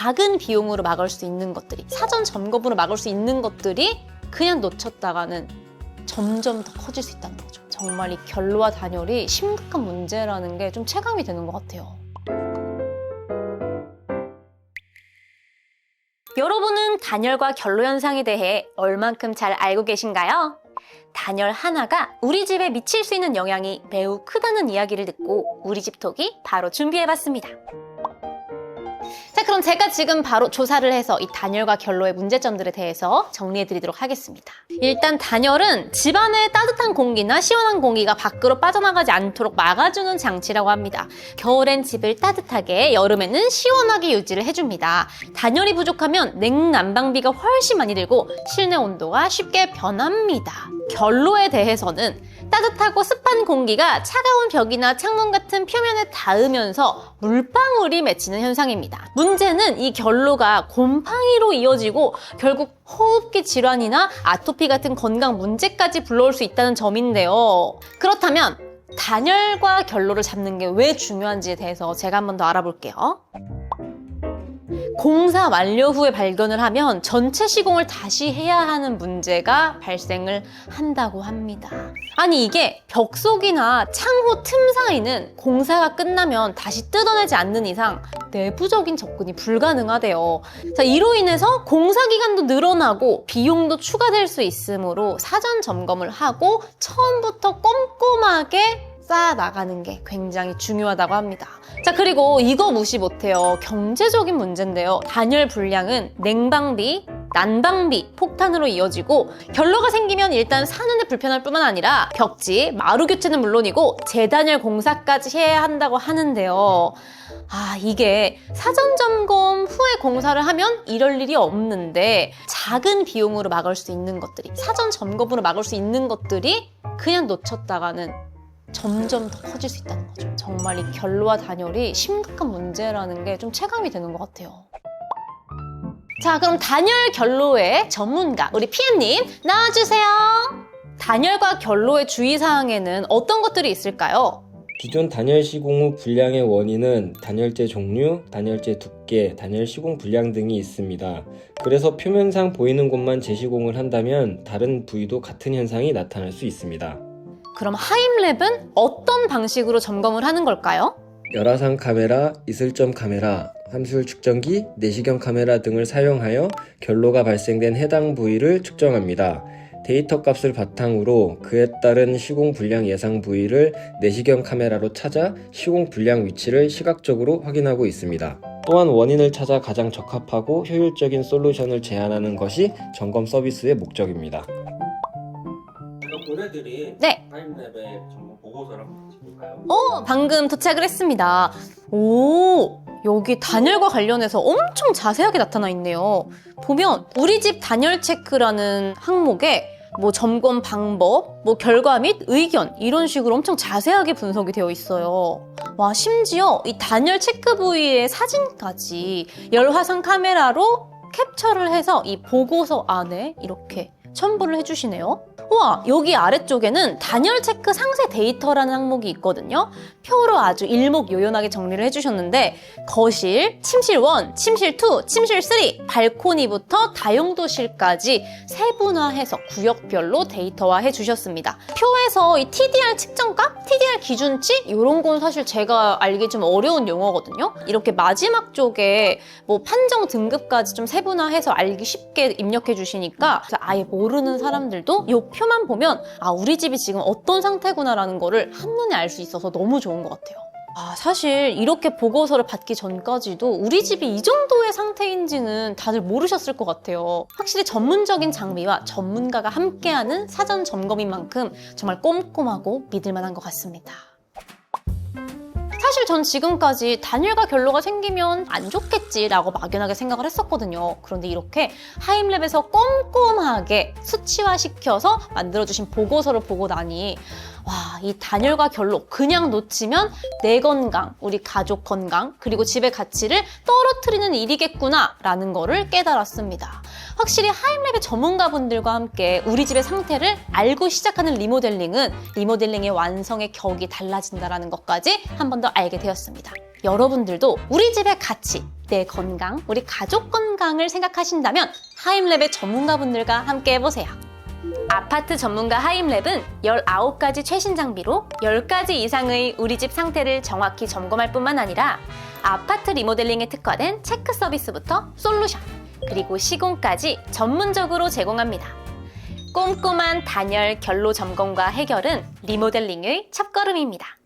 작은 비용으로 막을 수 있는 것들이 사전 점검으로 막을 수 있는 것들이 그냥 놓쳤다가는 점점 더 커질 수 있다는 거죠. 정말 이 결로와 단열이 심각한 문제라는 게 좀 체감이 되는 것 같아요. 여러분은 단열과 결로 현상에 대해 얼만큼 잘 알고 계신가요? 단열 하나가 우리 집에 미칠 수 있는 영향이 매우 크다는 이야기를 듣고 우리 집 톡이 바로 준비해봤습니다. 자, 그럼 제가 지금 바로 조사를 해서 이 단열과 결로의 문제점들에 대해서 정리해 드리도록 하겠습니다. 일단 단열은 집안의 따뜻한 공기나 시원한 공기가 밖으로 빠져나가지 않도록 막아주는 장치라고 합니다. 겨울엔 집을 따뜻하게, 여름에는 시원하게 유지를 해줍니다. 단열이 부족하면 냉난방비가 훨씬 많이 들고 실내 온도가 쉽게 변합니다. 결로에 대해서는 따뜻하고 습한 공기가 차가운 벽이나 창문 같은 표면에 닿으면서 물방울이 맺히는 현상입니다. 문제는 이 결로가 곰팡이로 이어지고 결국 호흡기 질환이나 아토피 같은 건강 문제까지 불러올 수 있다는 점인데요. 그렇다면 단열과 결로를 잡는 게 왜 중요한지에 대해서 제가 한 번 더 알아볼게요. 공사 완료 후에 발견을 하면 전체 시공을 다시 해야 하는 문제가 발생을 한다고 합니다. 아니 이게 벽속이나 창호 틈 사이는 공사가 끝나면 다시 뜯어내지 않는 이상 내부적인 접근이 불가능하대요. 자, 이로 인해서 공사 기간도 늘어나고 비용도 추가될 수 있으므로 사전 점검을 하고 처음부터 꼼꼼하게 쌓아 나가는 게 굉장히 중요하다고 합니다. 자, 그리고 이거 무시 못해요. 경제적인 문제인데요. 단열 불량은 냉방비, 난방비, 폭탄으로 이어지고 결로가 생기면 일단 사는데 불편할 뿐만 아니라 벽지, 마루 교체는 물론이고 재단열 공사까지 해야 한다고 하는데요. 아, 이게 사전 점검 후에 공사를 하면 이럴 일이 없는데 작은 비용으로 막을 수 있는 것들이 사전 점검으로 막을 수 있는 것들이 그냥 놓쳤다가는 점점 더 커질 수 있다는 거죠. 정말 이 결로와 단열이 심각한 문제라는 게 좀 체감이 되는 것 같아요. 자, 그럼 단열 결로의 전문가 우리 PM님 나와주세요. 단열과 결로의 주의사항에는 어떤 것들이 있을까요? 기존 단열 시공 후 불량의 원인은 단열재 종류, 단열재 두께, 단열 시공 불량 등이 있습니다. 그래서 표면상 보이는 곳만 재시공을 한다면 다른 부위도 같은 현상이 나타날 수 있습니다. 그럼 하임랩은 어떤 방식으로 점검을 하는 걸까요? 열화상 카메라, 이슬점 카메라, 함수율 측정기, 내시경 카메라 등을 사용하여 결로가 발생된 해당 부위를 측정합니다. 데이터 값을 바탕으로 그에 따른 시공 불량 예상 부위를 내시경 카메라로 찾아 시공 불량 위치를 시각적으로 확인하고 있습니다. 또한 원인을 찾아 가장 적합하고 효율적인 솔루션을 제안하는 것이 점검 서비스의 목적입니다. 보내드린 네. 타임랩의 전문 보고서를 한번 볼까요? 어, 방금 도착을 했습니다. 오, 여기 단열과 관련해서 엄청 자세하게 나타나 있네요. 보면 우리 집 단열 체크라는 항목에 뭐 점검 방법, 뭐 결과 및 의견 이런 식으로 엄청 자세하게 분석이 되어 있어요. 와, 심지어 이 단열 체크 부위의 사진까지 열화상 카메라로 캡처를 해서 이 보고서 안에 이렇게 첨부를 해주시네요. 우와, 여기 아래쪽에는 단열 체크 상세 데이터라는 항목이 있거든요. 표로 아주 일목요연하게 정리를 해주셨는데 거실, 침실 1, 침실 2, 침실 3, 발코니부터 다용도실까지 세분화해서 구역별로 데이터화해 주셨습니다. 표에서 이 TDR 측정값, TDR 기준치 이런 건 사실 제가 알기 좀 어려운 용어거든요. 이렇게 마지막 쪽에 뭐 판정 등급까지 좀 세분화해서 알기 쉽게 입력해 주시니까 아예 모르는 사람들도 이 표만 보면 아 우리 집이 지금 어떤 상태구나라는 거를 한눈에 알 수 있어서 너무 좋은 것 같아요. 아, 사실 이렇게 보고서를 받기 전까지도 우리 집이 이 정도의 상태인지는 다들 모르셨을 것 같아요. 확실히 전문적인 장비와 전문가가 함께하는 사전 점검인 만큼 정말 꼼꼼하고 믿을 만한 것 같습니다. 사실 전 지금까지 단열과 결로가 생기면 안 좋겠지라고 막연하게 생각을 했었거든요. 그런데 이렇게 하임랩에서 꼼꼼하게 수치화시켜서 만들어주신 보고서를 보고 나니 와, 이 단열과 결로 그냥 놓치면 내 건강, 우리 가족 건강, 그리고 집의 가치를 떨어뜨리는 일이겠구나라는 거를 깨달았습니다. 확실히 하임랩의 전문가분들과 함께 우리 집의 상태를 알고 시작하는 리모델링은 리모델링의 완성의 격이 달라진다는 것까지 한 번 더 알게 되었습니다. 여러분들도 우리 집의 가치, 내 건강, 우리 가족 건강을 생각하신다면 하임랩의 전문가분들과 함께 해보세요. 아파트 전문가 하임랩은 19가지 최신 장비로 10가지 이상의 우리 집 상태를 정확히 점검할 뿐만 아니라 아파트 리모델링에 특화된 체크 서비스부터 솔루션, 그리고 시공까지 전문적으로 제공합니다. 꼼꼼한 단열 결로 점검과 해결은 리모델링의 첫걸음입니다.